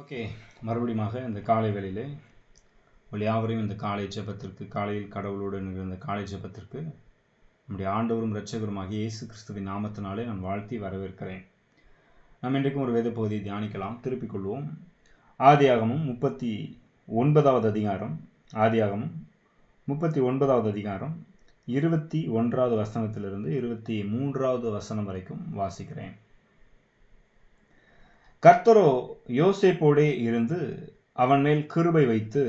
Okay மறுபடியுமாக இந்த காலை வேளையிலே உங்கள் யாவரையும் இந்த காலை ஜபத்திற்கு காலையில் கடவுளோடு நிகழ்ந்த இந்த காலை ஜபத்திற்கு நம்முடைய ஆண்டவரும் இரட்சகருமாகிய இயேசு கிறிஸ்துவின் நாமத்தினாலே நான் வாழ்த்தி வரவேற்கிறேன். நாம் இன்றைக்கும் ஒரு வேத பகுதியை தியானிக்கலாம். திருப்பிக் கொள்வோம். ஆதியாகமும் முப்பத்தி ஒன்பதாவது அதிகாரம். ஆதியாகமும் முப்பத்தி ஒன்பதாவது அதிகாரம். இருபத்தி ஒன்றாவது வசனத்திலிருந்து இருபத்தி மூன்றாவது வசனம் வரைக்கும் வாசிக்கிறேன். கர்த்தரோ யோசேப்போடே இருந்து அவன் மேல் கிருபை வைத்து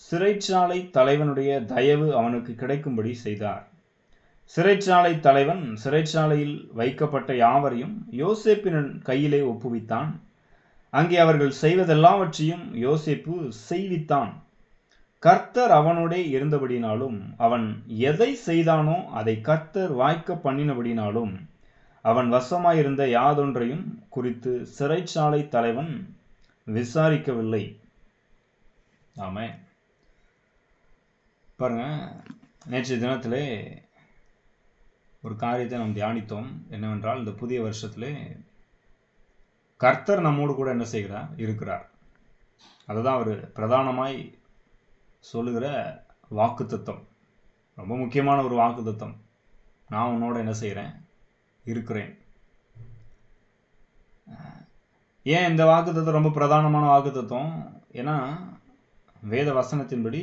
சிறைச்சாலை தலைவனுடைய தயவு அவனுக்கு கிடைக்கும்படி செய்தார். சிறைச்சாலை தலைவன் சிறைச்சாலையில் வைக்கப்பட்ட யாவரையும் யோசேப்பின் கையிலே ஒப்புவித்தான். அங்கே அவர்கள் செய்வதெல்லாவற்றையும் யோசேப்பு செய்வித்தான். கர்த்தர் அவனோடே இருந்தபடினாலும் அவன் எதை செய்தானோ அதை கர்த்தர் வாய்க்க பண்ணினபடினாலும் அவன் வசமாயிருந்த யாதொன்றையும் குறித்து சிறைச்சாலை தலைவன் விசாரிக்கவில்லை. ஆமே. பாருங்க நேற்றைய தினத்திலே ஒரு காரியத்தை நாம் தியானித்தோம். என்னவென்றால் இந்த புதிய வருஷத்திலே கர்த்தர் நம்மோடு கூட என்ன செய்கிறார்? இருக்கிறார். அதுதான் அவர் பிரதானமாய் சொல்லுகிற வாக்குத்தத்தம். ரொம்ப முக்கியமான ஒரு வாக்குத்தத்தம். நான் உன்னோட என்ன செய்கிறேன் இருக்கிறேன். ஏன் இந்த வாக்குத்தத்தம் ரொம்ப பிரதானமான வாக்குத்தத்தம்? ஏன்னா வேத வசனத்தின்படி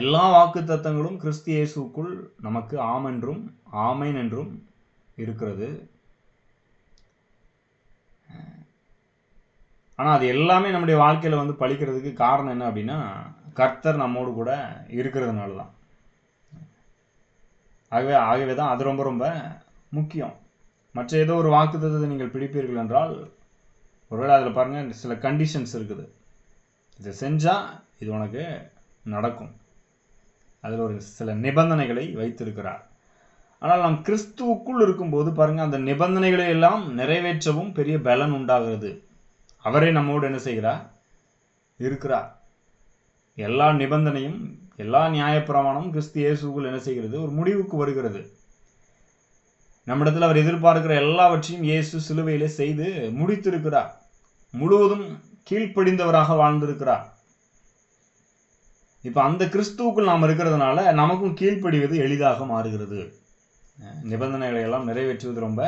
எல்லா வாக்குத்தத்தங்களும் கிறிஸ்து இயேசுக்குள் நமக்கு ஆம் என்றும் ஆமேன் என்றும் இருக்கிறது. ஆனால் அது எல்லாமே நம்முடைய வாழ்க்கையில் வந்து பழிக்கிறதுக்கு காரணம் என்ன அப்படின்னா கர்த்தர் நம்மோடு கூட இருக்கிறதுனால தான் ஆகவே ஆகவே தான் அது ரொம்ப ரொம்ப முக்கியம். மற்ற ஏதோ ஒரு வாக்குத்தத்தை நீங்கள் பிடிப்பீர்கள் என்றால் ஒருவேளை அதில் பாருங்கள் சில கண்டிஷன்ஸ் இருக்குது. இதை செஞ்சால் இது உனக்கு நடக்கும். அதில் ஒரு சில நிபந்தனைகளை வைத்திருக்கிறார். ஆனால் நாம் கிறிஸ்துவுக்குள் இருக்கும்போது பாருங்கள் அந்த நிபந்தனைகளை எல்லாம் நிறைவேற்றவும் பெரிய பலன் உண்டாகிறது. அவரே நம்மோடு என்ன செய்கிறார்? இருக்கிறார். எல்லா நிபந்தனையும் எல்லா நியாயப்பிரமாணமும் கிறிஸ்து இயேசுக்குள் என்ன செய்கிறது? ஒரு முடிவுக்கு வருகிறது. நம்மிடத்தில் அவர் எதிர்பார்க்கிற எல்லாவற்றையும் இயேசு சிலுவையிலே செய்து முடித்திருக்கிறார். முழுவதும் கீழ்ப்படிந்தவராக வாழ்ந்திருக்கிறார். இப்போ அந்த கிறிஸ்துவுக்குள் நாம் இருக்கிறதுனால நமக்கும் கீழ்ப்படிவது எளிதாக மாறுகிறது. நிபந்தனைகளை எல்லாம் நிறைவேற்றுவது ரொம்ப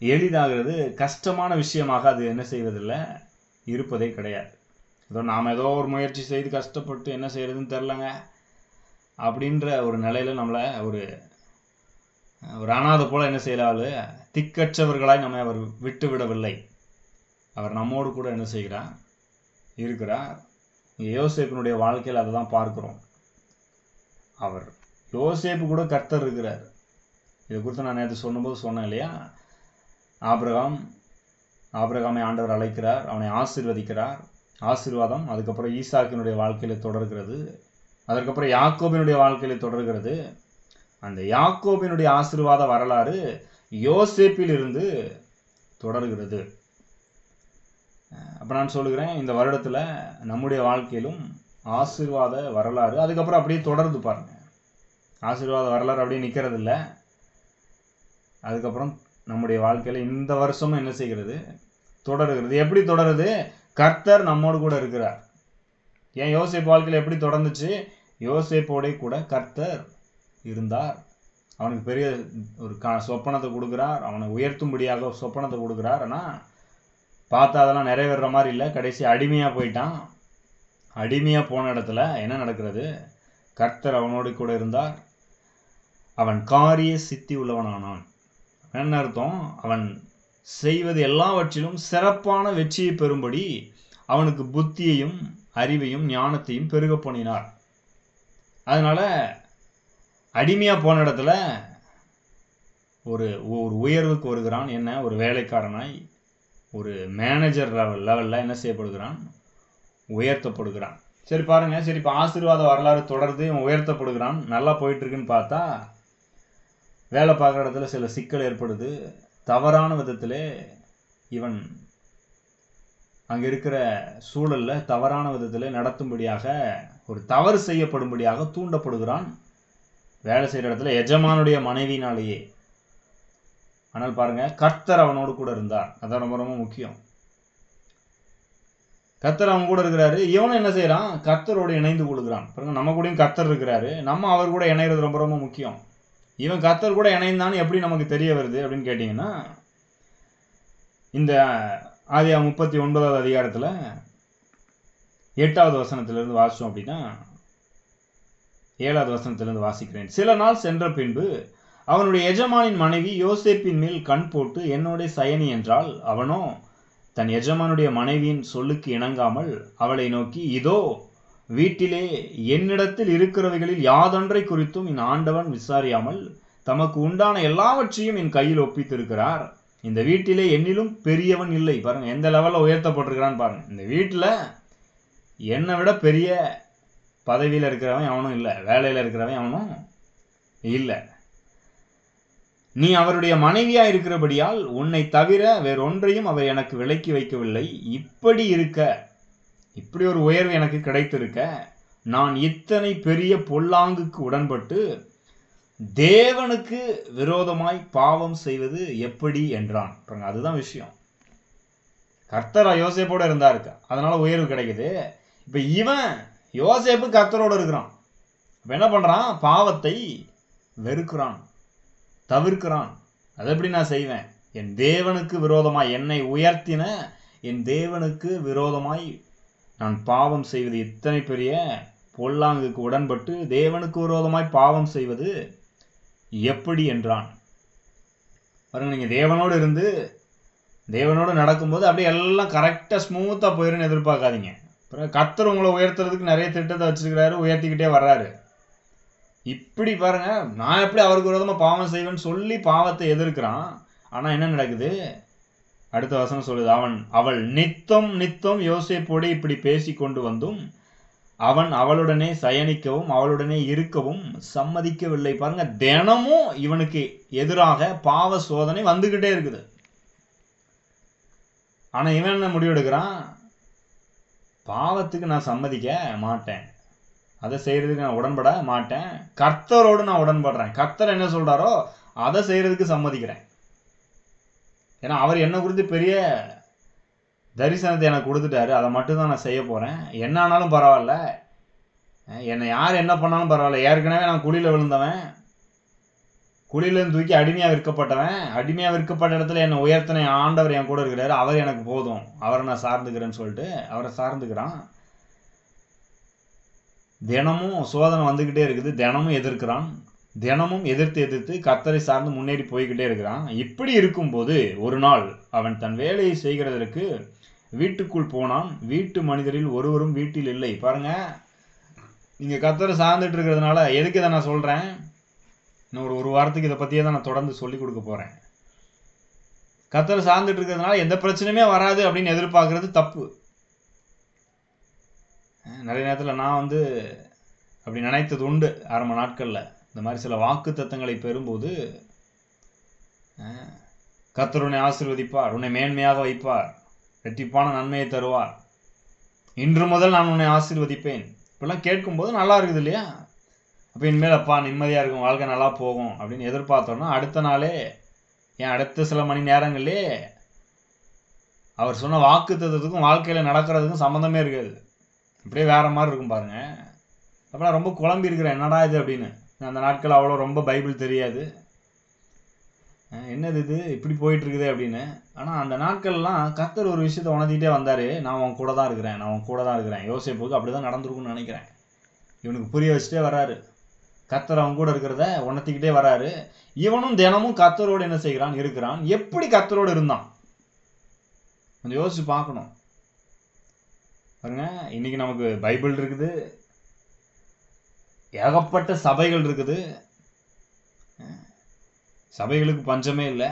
எளிதாகிறது. கஷ்டமான விஷயமாக அது என்ன செய்வதில்லை? இருப்பதே கிடையாது. ஏதோ நாம் ஏதோ ஒரு முயற்சி செய்து கஷ்டப்பட்டு என்ன செய்யறதுன்னு தெரிலங்க அப்படின்ற ஒரு நிலையில நம்மளை ஒரு ஒரு அனாதை போல என்ன செய்யலாது திக்கற்றவர்களாய் நம்மை அவர் விட்டு விடவில்லை அவர் நம்மோடு கூட என்ன செய்கிறார்? இருக்கிறார். யோசேப்பினுடைய வாழ்க்கையில் அதை தான் பார்க்கிறோம். அவர் யோசேப்பு கூட கர்த்தர் இருக்கிறார். இதை குறித்து நான் நேற்று சொன்னபோது சொன்னேன் இல்லையா? ஆபிரகாம் ஆபிரகாமை ஆண்டவர் அழைக்கிறார் அவனை ஆசிர்வதிக்கிறார். ஆசீர்வாதம் அதுக்கப்புறம் ஈசாக்கினுடைய வாழ்க்கையில் தொடர்கிறது. அதற்கப்புறம் யாக்கோபினுடைய வாழ்க்கையில் தொடர்கிறது. அந்த யாக்கோபினுடைய ஆசீர்வாத வரலாறு யோசேப்பில் இருந்து தொடர்கிறது. அப்போ நான் சொல்லுகிறேன் இந்த வருடத்தில் நம்முடைய வாழ்க்கையிலும் ஆசீர்வாத வரலாறு அதுக்கப்புறம் அப்படியே தொடருது பாருங்க. ஆசீர்வாத வரலாறு அப்படியே நிற்கிறது இல்லை அதுக்கப்புறம் நம்முடைய வாழ்க்கையில் இந்த வருஷமும் என்ன செய்கிறது? தொடருகிறது. எப்படி தொடருது? கர்த்தர் நம்மோடு கூட இருக்கிறார். ஏன் யோசேப் வாழ்க்கையில் எப்படி தொடர்ந்துச்சு? யோசிப்போடே கூட கர்த்தர் இருந்தார். அவனுக்கு பெரிய ஒரு கா சொப்பனத்தை கொடுக்குறார். அவனை உயர்த்தும்படியாக சொப்பனத்தை கொடுக்குறார். ஆனால் பார்த்தா அதெல்லாம் நிறைவேற மாதிரி இல்லை. கடைசி அடிமையாக போயிட்டான். அடிமையாக போன இடத்துல என்ன நடக்கிறது? கர்த்தர் அவனோடு கூட இருந்தார். அவன் காரிய சித்தி உள்ளவனானான். என்ன அர்த்தம்? அவன் செய்வது எல்லாவற்றிலும் சிறப்பான வெற்றியை பெறும்படி அவனுக்கு புத்தியையும் அறிவையும் ஞானத்தையும் பெருக பண்ணினார். அடிமையாக போன இடத்துல ஒரு ஒரு உயர்வுக்கு வருகிறான். என்ன? ஒரு வேலைக்காரனாய் ஒரு மேனேஜர் லெவல் லெவலில் என்ன செய்யப்படுகிறான்? உயர்த்தப்படுகிறான். சரி பாருங்கள் சரி இப்போ ஆசீர்வாத வரலாறு தொடர்ந்து இவன் உயர்த்தப்படுகிறான். நல்லா போயிட்டுருக்குன்னு பார்த்தா வேலை பார்க்குற இடத்துல சில சிக்கல் ஏற்படுது. தவறான விதத்திலே இவன் அங்கே இருக்கிற சூழலில் தவறான விதத்தில் நடத்தும்படியாக ஒரு தவறு செய்யப்படும்படியாக தூண்டப்படுகிறான். வேலை செய்கிற இடத்துல எஜமானுடைய மனைவினாலேயே ஆனால் பாருங்கள் கர்த்தர் அவனோடு கூட இருந்தார். அதான் ரொம்ப ரொம்ப முக்கியம். கர்த்தர் அவன் கூட இருக்கிறாரு. இவனும் என்ன செய்கிறான் கர்த்தரோடு இணைந்து கொள்கிறான். பாருங்க நம்ம கூடயும் கர்த்தர் இருக்கிறாரு. நம்ம அவர் கூட இணைகிறது ரொம்ப ரொம்ப முக்கியம். இவன் கர்த்தர் கூட இணைந்தான்னு எப்படி நமக்கு தெரிய வருது அப்படின்னு கேட்டிங்கன்னா இந்த ஆதியா முப்பத்தி ஒன்பதாவது அதிகாரத்தில் எட்டாவது வசனத்திலிருந்து வாசிச்சோம் அப்படின்னா ஏழாவது வசனத்திலிருந்து வாசிக்கிறேன். சில நாள் சென்ற பின்பு அவனுடைய எஜமானின் மனைவி யோசேப்பின் மேல் கண் போட்டு என்னோட சயனி என்றால் அவனோ தன் எஜமானுடைய மனைவியின் சொல்லுக்கு இணங்காமல் அவளை நோக்கி இதோ வீட்டிலே என்னிடத்தில் இருக்கிறவைகளில் யாதொன்றை குறித்தும் என் ஆண்டவன் விசாரியாமல் தமக்கு உண்டான எல்லாவற்றையும் என் கையில் ஒப்பித்திருக்கிறார். இந்த வீட்டிலே என்னிலும் பெரியவன் இல்லை. பாருங்க எந்த லெவலில் உயர்த்தப்பட்டிருக்கிறான்னு பாருங்க. இந்த வீட்டில் என்னை விட பெரிய பதவியில் இருக்கிறவன் அவனும் இல்லை வேலையில் இருக்கிறவன் அவனும் இல்லை. நீ அவருடைய மனைவியா இருக்கிறபடியால் உன்னை தவிர வேறொன்றையும் அவர் எனக்கு விலக்கி வைக்கவில்லை. இப்படி இருக்க இப்படி ஒரு உயர்வு எனக்கு கிடைத்திருக்க நான் இத்தனை பெரிய பொல்லாங்குக்கு உடன்பட்டு தேவனுக்கு விரோதமாய் பாவம் செய்வது எப்படி என்றான். பாருங்க, அதுதான் விஷயம். கர்த்தரா இருந்தால் இருக்கா அதனால உயர்வு கிடைக்குது. இப்ப இவன் யோசேப்பு கர்த்தரோட இருக்கிறான். என்ன பண்ணுறான் பாவத்தை வெறுக்கிறான் தவிர்க்கிறான். அதை எப்படி நான் செய்வேன்? என் தேவனுக்கு விரோதமாய் என்னை உயர்த்தின என் தேவனுக்கு விரோதமாய் நான் பாவம் செய்வது இத்தனை பெரிய பொல்லாங்குக்கு உடன்பட்டு தேவனுக்கு விரோதமாய் பாவம் செய்வது எப்படி என்றான். பாருங்க நீங்கள் தேவனோடு இருந்து தேவனோடு நடக்கும்போது அப்படியே எல்லாம் கரெக்டாக ஸ்மூத்தாக போயிருன்னு எதிர்பார்க்காதீங்க. அப்புறம் கத்தர் உங்களை உயர்த்துறதுக்கு நிறைய திட்டத்தை வச்சிருக்கிறாரு உயர்த்திக்கிட்டே வர்றாரு. இப்படி பாருங்க நான் எப்படி அவருக்கு விரோதமாக பாவம் செய்வேன்னு சொல்லி பாவத்தை எதிர்க்கிறான். ஆனால் என்ன நடக்குது? அடுத்த வசனம் சொல்லுது அவன் அவள் நித்தம் நித்தம் யோசிப்போடு இப்படி பேசி கொண்டு வந்தும் அவன் அவளுடனே சயனிக்கவும் அவளுடனே இருக்கவும் சம்மதிக்கவில்லை. பாருங்க தினமும் இவனுக்கு எதிராக பாவ சோதனை வந்துகிட்டே இருக்குது. ஆனா இவன் என்ன முடிவெடுக்கிறான்? பாவத்துக்கு நான் சம்மதிக்க மாட்டேன். அதை செய்கிறதுக்கு நான் உடன்பட மாட்டேன். கர்த்தரோடு நான் உடன்படுறேன். கர்த்தர் என்ன சொல்கிறாரோ அதை செய்கிறதுக்கு சம்மதிக்கிறேன். ஏன்னா அவர் என்ன குறித்து பெரிய தரிசனத்தை எனக்கு கொடுத்துட்டாரு. அதை மட்டும்தான் நான் செய்ய போகிறேன் என்ன ஆனாலும் பரவாயில்ல. என்னை யார் என்ன பண்ணாலும் பரவாயில்ல. ஏற்கனவே நான் குழியில் விழுந்தவன். குழியிலேருந்து தூக்கி அடிமையாக விற்கப்பட்டவன். அடிமையாக விற்கப்பட்ட இடத்துல என்னை உயர்த்தனை ஆண்டவர் என் கூட இருக்கிறாரு. அவர் எனக்கு போதும். அவரை நான் சார்ந்துக்கிறேன்னு சொல்லிட்டு அவரை சார்ந்துக்கிறான். தினமும் சோதனை வந்துக்கிட்டே இருக்குது. தினமும் எதிர்க்கிறான். தினமும் எதிர்த்து எதிர்த்து கத்தரை சார்ந்து முன்னேறி போய்கிட்டே இருக்கிறான். இப்படி இருக்கும்போது ஒரு நாள் அவன் தன் வேலையை செய்கிறதற்கு வீட்டுக்குள் போனான். வீட்டு மனிதரில் ஒருவரும் வீட்டில் இல்லை. பாருங்க. நீங்கள் கத்தரை சார்ந்துட்டு இருக்கிறதுனால எதுக்கு இதை நான் சொல்கிறேன் இன்னும் ஒரு ஒரு வாரத்துக்கு இதை பற்றியே தான் நான் தொடர்ந்து சொல்லி கொடுக்க போகிறேன் கத்தரை சார்ந்துட்டு இருக்கிறதுனால எந்த பிரச்சனையுமே வராது அப்படின்னு எதிர்பார்க்கறது தப்பு. நிறைய நேரத்தில் நான் வந்து அப்படி நினைத்தது உண்டு ஆரம்ப நாட்களில். இந்த மாதிரி சில வாக்கு தத்தங்களை பெறும்போது கத்தர் உன்னை ஆசீர்வதிப்பார் உன்னை மேன்மையாக வைப்பார் ரெட்டிப்பான நன்மையை தருவார். இன்று முதல் நான் உன்னை ஆசிர்வதிப்பேன். இப்பெல்லாம் கேட்கும்போது நல்லா இருக்குது இல்லையா? அப்போ இனிமேல் அப்பா நிம்மதியாக இருக்கும் வாழ்க்கை நல்லா போகும் அப்படின்னு எதிர்பார்த்தோன்னா அடுத்த நாளே ஏன் அடுத்த சில மணி நேரங்களே அவர் சொன்ன வாக்கு தத்துவத்துக்கும் வாழ்க்கையில் நடக்கிறதுக்கும் சம்மந்தமே இருக்காது. அப்படியே வேறு மாதிரி இருக்கும் பாருங்கள் அப்பலாம் ரொம்ப குழம்பி இருக்கிறேன் என்னடா இது அப்படின்னு. அந்த நாட்கள் அவ்வளோ ரொம்ப பைபிள் தெரியாது. என்னது இது? இப்படி போயிட்டுருக்குது அப்படின்னு. ஆனால் அந்த நாட்கள்லாம் கத்தர் ஒரு விஷயத்தை உணர்த்திட்டே வந்தார். நான் உன் கூட தான் இருக்கிறேன் நான் உன் கூட தான் இருக்கிறேன். யோசிப்புக்கு அப்படி தான் நடந்திருக்கும்னு நினைக்கிறேன். இவனுக்கு புரிய வச்சுட்டே வராரு கத்தர் அவன் கூட இருக்கிறத உணர்த்திக்கிட்டே வராரு. இவனும் தினமும் கத்தரோடு என்ன செய்கிறான்? இருக்கிறான். எப்படி கத்தரோடு இருந்தான்? கொஞ்சம் யோசிச்சு பார்க்கணும். பாருங்க இன்னைக்கு நமக்கு பைபிள் இருக்குது. ஏகப்பட்ட சபைகள் இருக்குது. சபைகளுக்கு பஞ்சமே இல்லை.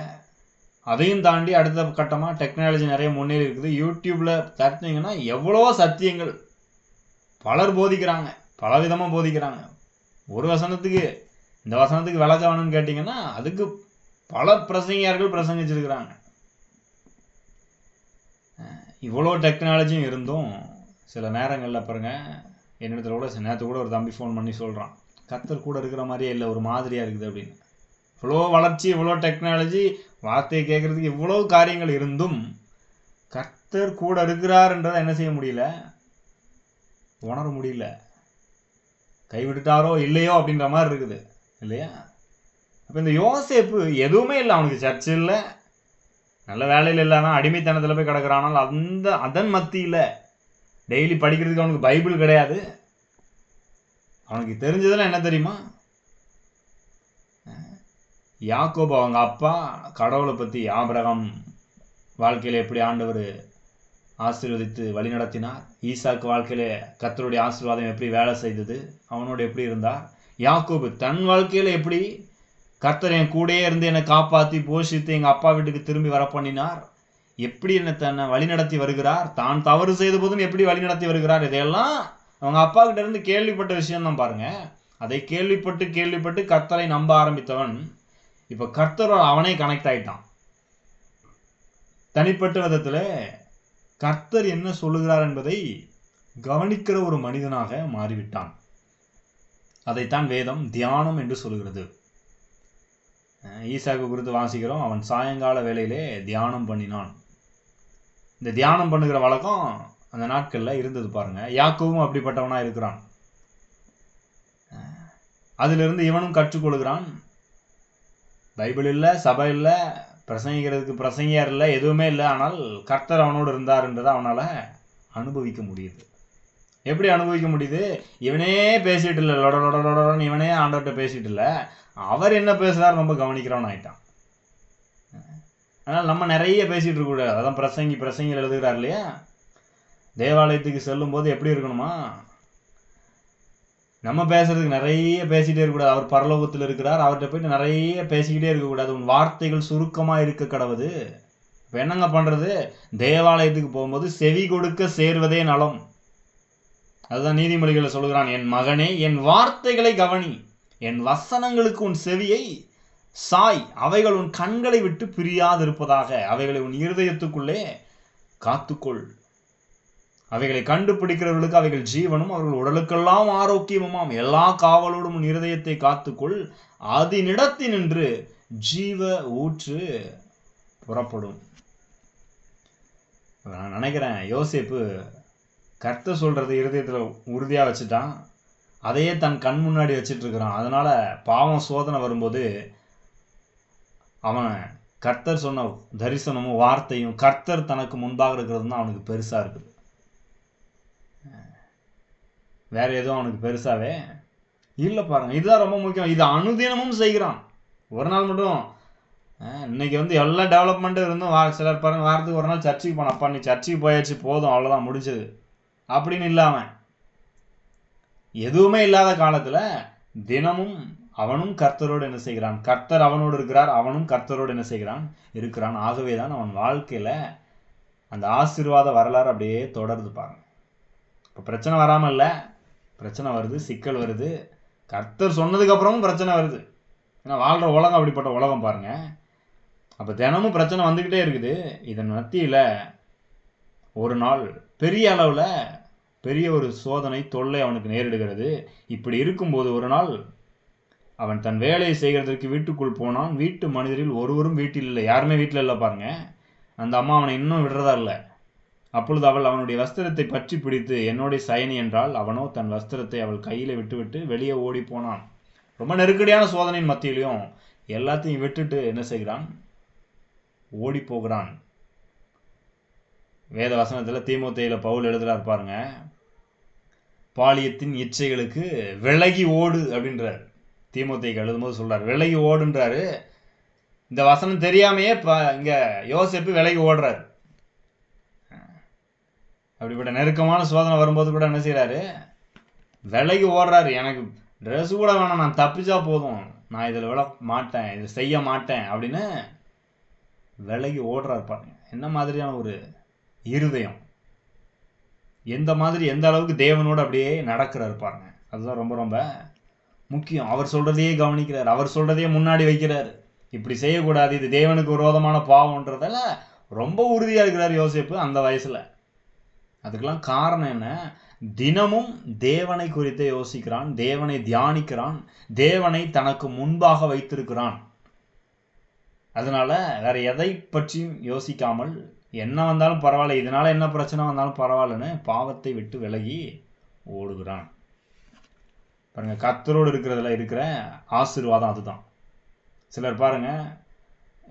அதையும் தாண்டி அடுத்த கட்டமாக டெக்னாலஜி நிறைய முன்னேறி இருக்குது. யூடியூப்பில் தட்டினீங்கன்னா எவ்வளோ சத்தியங்கள். பலர் போதிக்கிறாங்க. பல விதமாக போதிக்கிறாங்க. ஒரு வசனத்துக்கு இந்த வசனத்துக்கு விளக்க வேணும்னு கேட்டிங்கன்னா அதுக்கு பல பிரசங்கியார்கள் பிரசங்கிச்சிருக்கிறாங்க. இவ்வளோ டெக்னாலஜியும் இருந்தும் சில நேரங்களில் பாருங்க என்னிடத்துல கூட சில நேரத்து கூட ஒரு தம்பி ஃபோன் பண்ணி சொல்கிறான் கத்தர் கூட இருக்கிற மாதிரியே இல்லை ஒரு மாதிரியாக இருக்குது அப்படின்னு. இவ்வளோ வளர்ச்சி இவ்வளோ டெக்னாலஜி வார்த்தையை கேட்குறதுக்கு இவ்வளோ காரியங்கள் இருந்தும் கர்த்தர் கர்த்தர் கூட இருக்கிறார்ன்றதை என்ன செய்ய முடியல? உணர முடியல. கைவிட்டுட்டாரோ இல்லையோ அப்படின்ற மாதிரி இருக்குது இல்லையா? அப்போ இந்த யோசேப்பு எதுவுமே இல்லை அவனுக்கு சர்ச்சு இல்லை நல்ல வேலையில் இல்லைனா அடிமைத்தனத்தில் போய் கிடக்கிறானால் அந்த அதன் மத்தியில் டெய்லி படிக்கிறதுக்கு அவனுக்கு பைபிள் கிடையாது. அவனுக்கு தெரிஞ்சதெல்லாம் என்ன தெரியுமா? யாக்கோபு அவங்க அப்பா கடவுளை பற்றி ஆபரகம் வாழ்க்கையில் எப்படி ஆண்டவர் ஆசீர்வதித்து வழிநடத்தினார். ஈசாக்கு வாழ்க்கையில கத்தருடைய ஆசீர்வாதம் எப்படி வேலை செய்தது அவனோடு எப்படி இருந்தார் யாக்கோபு தன் வாழ்க்கையில எப்படி கர்த்தர் என் கூடயே இருந்து என்னை காப்பாற்றி போஷித்து எங்கள் அப்பா வீட்டுக்கு திரும்பி வர பண்ணினார் எப்படி என்னை தன்னை வழிநடத்தி வருகிறார் தான் தவறு செய்த போதும் எப்படி வழிநடத்தி வருகிறார் இதையெல்லாம் அவங்க அப்பா கிட்ட இருந்து கேள்விப்பட்ட விஷயம் தான் பாருங்க. அதை கேள்விப்பட்டு கேள்விப்பட்டு கர்த்தரை நம்ப ஆரம்பித்தவன் இப்போ கர்த்தரோட அவனே கனெக்ட் ஆயிட்டான். தனிப்பட்ட விதத்தில் கர்த்தர் என்ன சொல்லுகிறார் என்பதை கவனிக்கிற ஒரு மனிதனாக மாறிவிட்டான். அதைத்தான் வேதம் தியானம் என்று சொல்கிறது ஈசாக்கு குறித்து வாசிக்கிறோம் அவன் சாயங்கால வேலையிலே தியானம் பண்ணினான். இந்த தியானம் பண்ணுகிற வழக்கம் அந்த நாட்களில் இருந்தது பாருங்க. யாக்கவும் அப்படிப்பட்டவனாக இருக்கிறான். அதிலிருந்து இவனும் கற்றுக்கொள்கிறான். பைபிள் இல்லை சபை இல்லை பிரசங்கிக்கிறதுக்கு பிரசங்கியார் இல்லை எதுவுமே இல்லை. ஆனால் கர்த்தர் அவனோடு இருந்தாருன்றதை அவனால் அனுபவிக்க முடியுது. எப்படி அனுபவிக்க முடியுது? இவனே பேசிட்டு இல்லை. லொட லொட லொடன்னு இவனே ஆண்டவர்கிட்ட பேசிட்டு இல்லை. அவர் என்ன பேசுகிறார் ரொம்ப கவனிக்கிறவன் ஆயிட்டான். அதனால் நம்ம நிறைய பேசிகிட்டு இருக்கக்கூடாது. அதான் பிரசங்கி பிரசங்கியில் எழுதுகிறார் இல்லையா? தேவாலயத்துக்கு செல்லும்போது எப்படி இருக்கணுமா? நம்ம பேசுறதுக்கு நிறைய பேசிட்டே இருக்கக்கூடாது அவர் பரலோகத்தில் இருக்கிறார். அவர்கிட்ட போயிட்டு நிறைய பேசிக்கிட்டே இருக்கக்கூடாது உன் வார்த்தைகள் சுருக்கமாக இருக்க கடவுது இப்போ என்னங்க பண்ணுறது தேவாலயத்துக்கு போகும்போது செவி கொடுக்க சேர்வதே நலம். அதுதான் நீதிமொழிகளை சொல்கிறான் என் மகனே என் வார்த்தைகளை கவனி. என் வசனங்களுக்கு உன் செவியை சாய். அவைகள் உன் கண்களை விட்டு பிரியாதிருப்பதாக. அவைகளை உன் இருதயத்துக்குள்ளே காத்துக்கொள். அவைகளை கண்டுபிடிக்கிறவர்களுக்கு அவைகள் ஜீவனும் அவர்கள் உடலுக்கெல்லாம் ஆரோக்கியமுமாம். எல்லா காவலோடும் உன் இருதயத்தை காத்துக்கொள். அதனிடத்தினின்று ஜீவ ஊற்று புறப்படும். நான் நினைக்கிறேன் யோசேப்பு கர்த்தர் சொல்றது இருதயத்தில் உறுதியா வச்சுட்டான். அதையே தன் கண் முன்னாடி வச்சிட்டு இருக்கிறான் அதனால பாவம் சோதனை வரும்போது அவன் கர்த்தர் சொன்ன தரிசனமும் வார்த்தையும் கர்த்தர் தனக்கு முன்பாக இருக்கிறது தான் அவனுக்கு பெருசாக இருக்குது. வேற எதுவும் அவனுக்கு பெருசாவே இல்லை பாருங்க. இதுதான் ரொம்ப முக்கியம். இது அனுதினமும் செய்கிறான். ஒரு நாள் மட்டும். இன்னைக்கு வந்து எல்லா டெவலப்மெண்ட்டும் இருந்தும் வா சிலர் பாருங்க வாரத்துக்கு ஒரு நாள் சர்ச்சுக்கு போன அப்பா நீ சர்ச்சுக்கு போயாச்சு போதும் அவ்வளோதான் முடிஞ்சது. அப்படின்னு இல்லாம எதுவுமே இல்லாத காலத்தில் தினமும் அவனும் கர்த்தரோடு என்ன செய்கிறான்? கர்த்தர் அவனோடு இருக்கிறார் அவனும் கர்த்தரோடு என்ன செய்கிறான்? இருக்கிறான். ஆகவே தான் அவன் வாழ்க்கையில் அந்த ஆசீர்வாத வரலாறு அப்படியே தொடருது பாருங்க. இப்போ பிரச்சனை வராமல் இல்லை. பிரச்சனை வருது சிக்கல் வருது. கர்த்தர் சொன்னதுக்கப்புறமும் பிரச்சனை வருது. ஏன்னா வாழ்கிற உலகம் அப்படிப்பட்ட உலகம் பாருங்கள் அப்போ தினமும் பிரச்சனை வந்துக்கிட்டே இருக்குது. இதன் மத்தியில் ஒரு நாள் பெரிய அளவில் பெரிய ஒரு சோதனை தொல்லை அவனுக்கு நேரிடுகிறது. இப்படி இருக்கும்போது ஒரு நாள் அவன் தன் வேலையை செய்கிறதற்கு வீட்டுக்குள் போனான். வீட்டு மனிதரில் ஒருவரும் வீட்டில் இல்லை. யாருமே வீட்டில் இல்லை பாருங்க. அந்த அம்மா அவனை இன்னும் விடுறதா இல்லை. அப்பொழுது அவள் அவனுடைய வஸ்திரத்தை பற்றி பிடித்து என்னோட சயனி என்றால் அவனோ தன் வஸ்திரத்தை அவள் கையில விட்டுவிட்டு வெளியே ஓடி போனான். ரொம்ப நெருக்கடியான சோதனையின் மத்தியிலையும் எல்லாத்தையும் விட்டுட்டு என்ன செய்கிறான்? ஓடி போகிறான். வேத வசனத்தில் தீமுத்தையில் பவுல் எழுதுறார் பாருங்க பாலியத்தின் இச்சைகளுக்கு விலகி ஓடு அப்படின்றார். தீமுத்தைக்கு எழுதும்போது சொல்றார் விலகி ஓடுன்றாரு. இந்த வசனம் தெரியாமையே ப- இங்கே யோசிப்பு விலகி ஓடுறாரு. அப்படிப்பட்ட நெருக்கமான சோதனை வரும்போது கூட என்ன செய்கிறாரு விலகி ஓடுறாரு. எனக்கு ட்ரெஸ் கூட வேணாம். நான் தப்பிச்சா போதும். நான் இதில் விட மாட்டேன். இதை செய்ய மாட்டேன் அப்படின்னு விலகி ஓடுறாரு பாருங்க. என்ன மாதிரியான ஒரு இருதயம். எந்த மாதிரி எந்த அளவுக்கு தேவனோடு அப்படியே நடக்கிறாரு பாருங்க. அதுதான் ரொம்ப ரொம்ப முக்கியம். அவர் சொல்கிறதையே கவனிக்கிறார். அவர் சொல்கிறதையே முன்னாடி வைக்கிறார். இப்படி செய்யக்கூடாது. இது தேவனுக்கு விரோதமான பாவம்ன்றதால ரொம்ப உறுதியாக இருக்கிறார் யோசேப்பு அந்த வயசில். அதுக்கெல்லாம் காரணம் என்ன? தினமும் தேவனை குறித்து யோசிக்கிறான் தேவனை தியானிக்கிறான் தேவனை தனக்கு முன்பாக வைத்திருக்கிறான். அதனால வேற எதை பற்றியும் யோசிக்காமல் என்ன வந்தாலும் பரவாயில்ல இதனால என்ன பிரச்சனை வந்தாலும் பரவாயில்லன்னு பாவத்தை விட்டு விலகி ஓடுகிறான். பாருங்க கத்தரோடு இருக்கிறதுல இருக்கிற ஆசீர்வாதம் அதுதான். சிலர் பாருங்க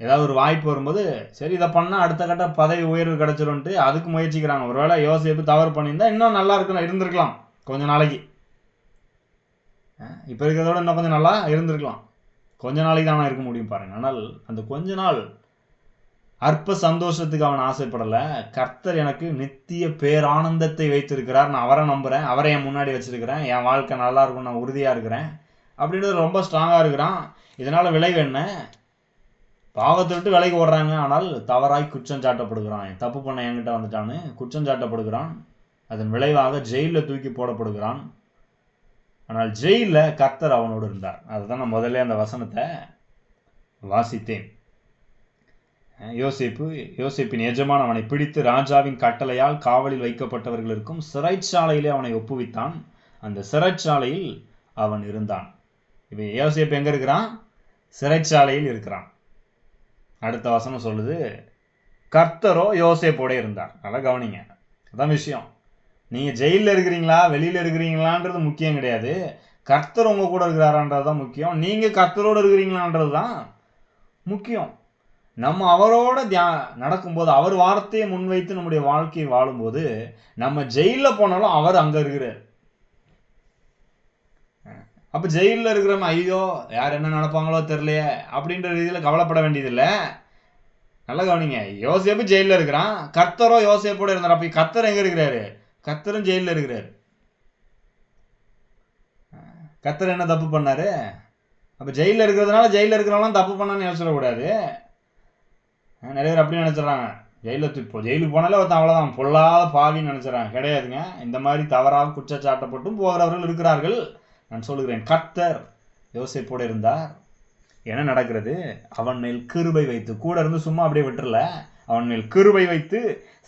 ஏதாவது ஒரு வாய்ப்பு வரும்போது சரி இதை பண்ணால் அடுத்த கட்ட பதவி உயர்வு கிடச்சிரும்ன்ட்டு அதுக்கு முயற்சிக்கிறாங்க. ஒருவேளை யோசிப்பு தவறு பண்ணியிருந்தால் இன்னும் நல்லா இருக்கணும் இருந்திருக்கலாம் கொஞ்ச நாளைக்கு. இப்போ இருக்கிறதோட இன்னும் கொஞ்சம் நல்லா இருந்திருக்கலாம். கொஞ்ச நாளைக்கு தான் இருக்க முடியும் பாருங்க. ஆனால் அந்த கொஞ்ச நாள் அற்ப சந்தோஷத்துக்கு அவன் ஆசைப்படலை. கர்த்தர் எனக்கு நித்திய பேரானந்தத்தை வைத்திருக்கிறார். நான் அவரை நம்புகிறேன் அவரை என் முன்னாடி வச்சிருக்கிறேன். என் வாழ்க்கை நல்லா இருக்கும் நான் உறுதியாக இருக்கிறேன். அப்படின்றது ரொம்ப ஸ்ட்ராங்காக இருக்கிறான். இதனால் விளைவு என்ன? பாவத்தை விட்டு விலைக்கு ஓடுறாங்க. ஆனால் தவறாய் குற்றம் சாட்டப்படுகிறான் தப்பு பண்ண என்கிட்ட வந்துட்டான்னு குற்றம் சாட்டப்படுகிறான். அதன் விளைவாக ஜெயிலில் தூக்கி போடப்படுகிறான். ஆனால் ஜெயிலில் கர்த்தர் அவனோடு இருந்தார். அதுதான் நான் முதல்ல அந்த வசனத்தை வாசித்தேன். யோசிப்பு யோசிப்பின் எஜமான் அவனை பிடித்து ராஜாவின் கட்டளையால் காவலில் வைக்கப்பட்டவர்களுக்கும் சிறைச்சாலையிலே அவனை ஒப்புவித்தான். அந்த சிறைச்சாலையில் அவன் இருந்தான். இப்போ யோசிப்பு எங்கே இருக்கிறான்? சிறைச்சாலையில் இருக்கிறான். அடுத்த வசனம் சொல்லுது கர்த்தரோ யோசேப்போட இருந்தார். நல்லா கவனிங்க. அதான் விஷயம். நீங்கள் ஜெயிலில் இருக்கிறீங்களா வெளியில் இருக்கிறீங்களான்றது முக்கியம் கிடையாது. கர்த்தர் உங்கள் கூட இருக்கிறாரான்றது தான் முக்கியம். நீங்கள் கர்த்தரோடு இருக்கிறீங்களான்றது தான் முக்கியம். நம்ம அவரோட தியா நடக்கும்போது அவர் வார்த்தையை முன்வைத்து நம்முடைய வாழ்க்கையை வாழும்போது நம்ம ஜெயிலில் போனாலும் அவர் அங்கே இருக்கிறார். அப்போ ஜெயிலில் இருக்கிறவங்க ஐயோ யார் என்ன நினைப்பாங்களோ தெரியலையே அப்படின்ற ரீதியில் கவலைப்பட வேண்டியதில்லை. நல்லா கவனிங்க. யோசேப்பு ஜெயிலில் இருக்கிறான். கர்த்தரோ யோசேப்போட இருந்தார். அப்போ கர்த்தர் எங்கே இருக்கிறாரு? கர்த்தரும் ஜெயிலில் இருக்கிறாரு. கர்த்தர் என்ன தப்பு பண்ணாரு? அப்போ ஜெயிலில் இருக்கிறதுனால ஜெயிலில் இருக்கிறவங்களாம் தப்பு பண்ணான்னு யோசிச்சிடக்கூடாது. நிறைய பேர் அப்படி நினச்சிட்றாங்க. ஜெயிலில் இப்போ ஜெயிலுக்கு போனாலே ஒருத்தன் அவ்வளோதான் பொல்லாத பாவின்னு நினச்சிடறாங்க. கிடையாதுங்க. இந்த மாதிரி தவறாக குற்றச்சாட்டப்பட்டும் போகிறவர்கள் இருக்கிறார்கள். நான் சொல்லுகிறேன் கர்த்தர் யோசிப்போடு இருந்தார். என்ன நடக்கிறது? அவன் மேல் கிருபை வைத்து கூட இருந்து சும்மா அப்படியே விட்டுறல. அவன் மேல் கிருபை வைத்து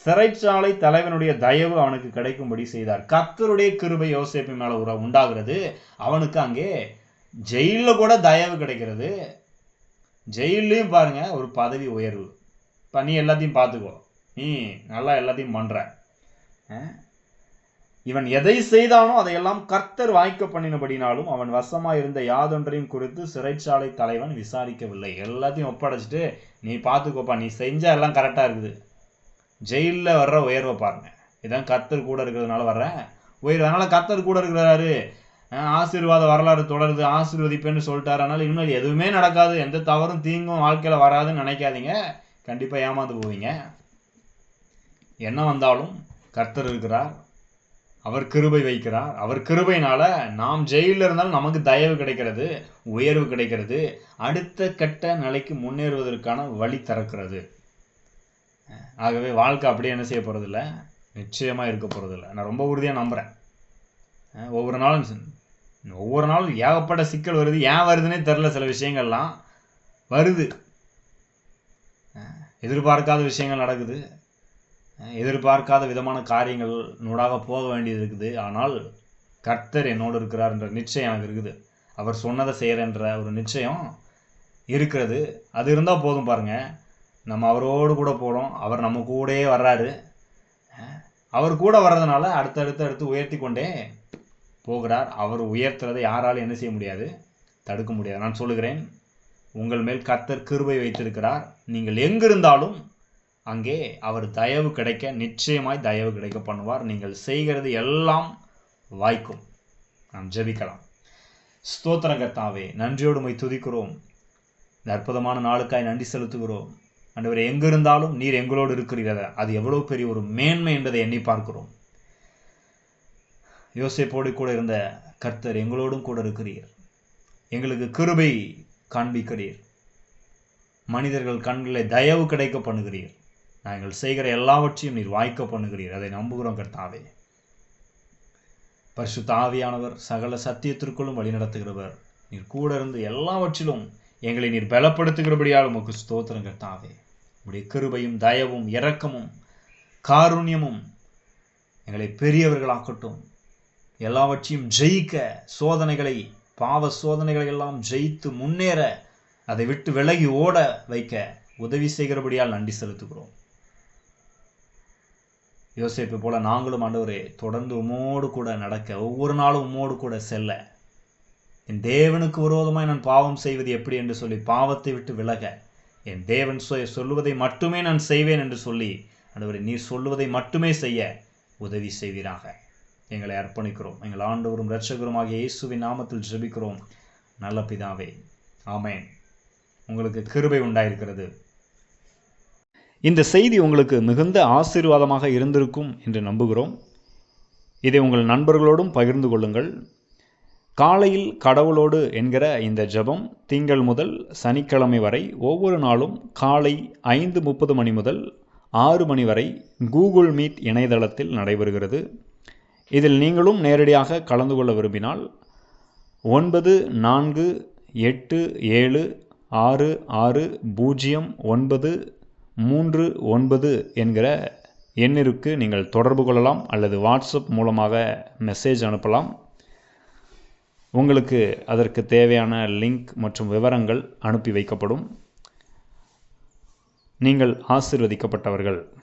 சிறைச்சாலை தலைவனுடைய தயவு அவனுக்கு கிடைக்கும்படி செய்தார். கத்தருடைய கிருபை யோசிப்பு மேல உற உண்டாகிறது. அவனுக்கு அங்கே ஜெயிலில் கூட தயவு கிடைக்கிறது. ஜெயிலையும் பாருங்க ஒரு பதவி உயர்வு. இப்போ நீ எல்லாத்தையும் பார்த்துக்கோ. நீ நல்லா எல்லாத்தையும் பண்ணுற இவன் எதை செய்தானோ அதையெல்லாம் கர்த்தர் வாய்க்க பண்ணினபடினாலும் அவன் வசமா இருந்த யாதொன்றையும் குறித்து சிறைச்சாலை தலைவன் விசாரிக்கவில்லை. எல்லாத்தையும் ஒப்படைச்சிட்டு நீ பார்த்துக்கோப்பா நீ செஞ்சால் எல்லாம் கரெக்டாக இருக்குது. ஜெயிலில் வர்ற உயர்வை பாருங்க. இதான் கர்த்தர் கூட இருக்கிறதுனால வர்ற உயர்வு. அதனால கர்த்தர் கூட இருக்கிறாரு. ஆசீர்வாத வரலாறு தொடருது ஆசீர்வதிப்பேன்னு சொல்லிட்டாரு. அதனால இன்னும் எதுவுமே நடக்காது. எந்த தவறும் தீங்கும் வாழ்க்கையில் வராதுன்னு நினைக்காதீங்க. கண்டிப்பாக ஏமாந்து போவீங்க. என்ன வந்தாலும் கர்த்தர் இருக்கிறார். அவர் கிருபை வைக்கிறார். அவர் கிருபைனால நாம் ஜெயிலில் இருந்தாலும் நமக்கு தயவு கிடைக்கிறது உயர்வு கிடைக்கிறது. அடுத்த கட்ட நிலைக்கு முன்னேறுவதற்கான வழி திறக்கிறது. ஆகவே வாழ்க்கை அப்படியே என்ன செய்ய போகிறதில்ல நிச்சயமாக இருக்க போகிறதில்ல நான் ரொம்ப உறுதியாக நம்புகிறேன் ஒவ்வொரு நாளும் ஒவ்வொரு நாளும் ஏகப்பட்ட சிக்கல் வருது. ஏன் வருதுன்னே தெரில சில விஷயங்கள்லாம் வருது. எதிர்பார்க்காத விஷயங்கள் நடக்குது. எதிர்பார்க்காத விதமான காரியங்கள் நூடாக போக வேண்டியது இருக்குது. ஆனால் கர்த்தர் என்னோடு இருக்கிறார் என்ற நிச்சயம் எனக்கு இருக்குது. அவர் சொன்னதை செய்கிறன்ற ஒரு நிச்சயம் இருக்கிறது. அது இருந்தால் போதும் பாருங்கள் நம்ம அவரோடு கூட போகிறோம் அவர் நம்ம கூடயே வர்றாரு. அவர் கூட வர்றதுனால அடுத்தடுத்து அடுத்து உயர்த்தி கொண்டே போகிறார். அவர் உயர்த்துறதை யாராலும் என்ன செய்ய முடியாது. தடுக்க முடியாது. நான் சொல்லுகிறேன் உங்கள் மேல் கர்த்தர் கிருபை வைத்திருக்கிறார். நீங்கள் எங்கிருந்தாலும் அங்கே அவர் தயவு கிடைக்க நிச்சயமாய் தயவு கிடைக்க பண்ணுவார். நீங்கள் செய்கிறது எல்லாம் வாய்க்கும். நாம் ஜெபிக்கலாம். ஸ்தோத்திரகர்த்தாவே நன்றியோடு நன்றியோடுமை துதிக்கிறோம். இந்த அற்புதமான நாளுக்காய் நன்றி செலுத்துகிறோம். அண்டவரை எங்கிருந்தாலும் நீர் எங்களோடு இருக்கிறீர்கள் அது எவ்வளோ பெரிய ஒரு மேன்மை என்பதை எண்ணி பார்க்கிறோம். யோசிப்போடு கூட இருந்த கர்த்தர் எங்களோடும் கூட இருக்கிறீர். எங்களுக்கு கிருபை காண்பிக்கிறீர். மனிதர்கள் கண்களை தயவு கிடைக்க பண்ணுகிறீர். நாங்கள் செய்கிற எல்லாவற்றையும் நீர் வாய்க்க பண்ணுகிறீர். அதை நம்புகிறோம் கர்த்தாவே. பரிசு தாவியானவர் சகல சத்தியத்திற்குள்ளும் வழிநடத்துகிறவர் நீர் கூட இருந்து எல்லாவற்றிலும் எங்களை நீர் பலப்படுத்துகிறபடியால் உமக்கு ஸ்தோத்திரம் கர்த்தாவே. உடைய கிருபையும் தயவும் இரக்கமும் காருண்யமும் எங்களை பெரியவர்களாக்கட்டும். எல்லாவற்றையும் ஜெயிக்க சோதனைகளை பாவ சோதனைகளை எல்லாம் ஜெயித்து முன்னேற அதை விட்டு விலகி ஓட வைக்க உதவி செய்கிறபடியால் நன்றி செலுத்துகிறோம். யோசிப்பு போல நாங்களும் ஆண்டவரே தொடர்ந்து உமோடு கூட நடக்க ஒவ்வொரு நாளும் உமோடு கூட செல்ல. என் தேவனுக்கு விரோதமாய் நான் பாவம் செய்வது எப்படி என்று சொல்லி பாவத்தை விட்டு விலக. என் தேவன் சொ- சொல்லுவதை மட்டுமே நான் செய்வேன் என்று சொல்லி ஆண்டவரே நீர் சொல்லுவதை மட்டுமே செய்ய உதவி செய்வீராக. எங்களை அர்ப்பணிக்கிறோம். எங்கள் ஆண்டவரும் இரட்சகருமாக இயேசுவின் நாமத்தில் ஜெபிக்கிறோம். நல்ல பிதாவே ஆமேன். உங்களுக்கு கிருபை உண்டாயிருக்கிறது. இந்த செய்தி உங்களுக்கு மிகுந்த ஆசீர்வாதமாக இருந்திருக்கும் என்று நம்புகிறோம். இதை உங்கள் நண்பர்களோடும் பகிர்ந்து கொள்ளுங்கள். காலையில் கடவுளோடு என்கிற இந்த ஜெபம் திங்கள் முதல் சனிக்கிழமை வரை ஒவ்வொரு நாளும் காலை ஐந்து முப்பது மணி முதல் ஆறு மணி வரை கூகுள் மீட் இணையதளத்தில் நடைபெறுகிறது. இதில் நீங்களும் நேரடியாக கலந்து கொள்ள விரும்பினால் ஒன்பது நான்கு எட்டு ஏழு ஆறு ஆறு பூஜ்ஜியம் ஒன்பது மூன்று ஒன்பது என்கிற எண்ணிற்கு நீங்கள் தொடர்பு கொள்ளலாம் அல்லது வாட்ஸ்அப் மூலமாக மெசேஜ் அனுப்பலாம். உங்களுக்கு அதற்கு தேவையான லிங்க் மற்றும் விவரங்கள் அனுப்பி வைக்கப்படும். நீங்கள் ஆசீர்வதிக்கப்பட்டவர்கள்.